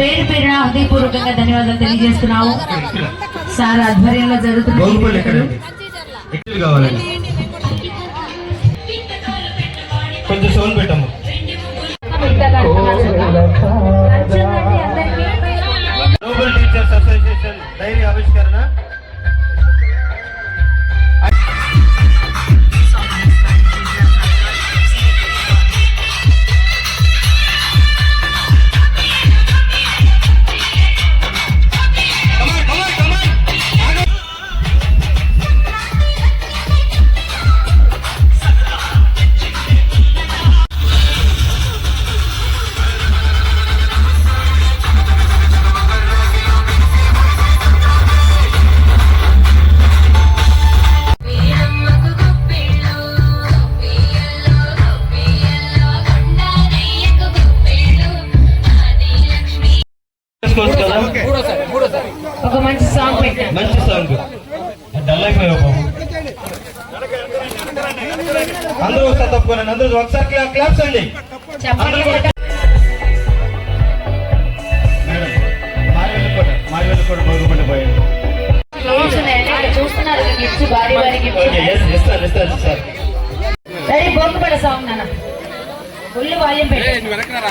హృదయపూర్వకంగా ధన్యవాదాలు తెలియజేస్తున్నాము. సార్ ఆధ్వర్యంలో జరుగుతున్న కొంచెం సౌండ్ పెట్టమ్మ. ఒక మంచి సాంగ్ పెట్టాం మంచి సాంగ్ డల్ అయిపోయావు బాబు అందరూ ఒకసారి తప్పుకోనండి అందరూ ఒకసారి క్లాప్స్ అండి చూస్తున్నారు గిఫ్ట్స్ భారీ సాంగ్ నాన్న ఫుల్ వాల్యూమ్ పెట్టు.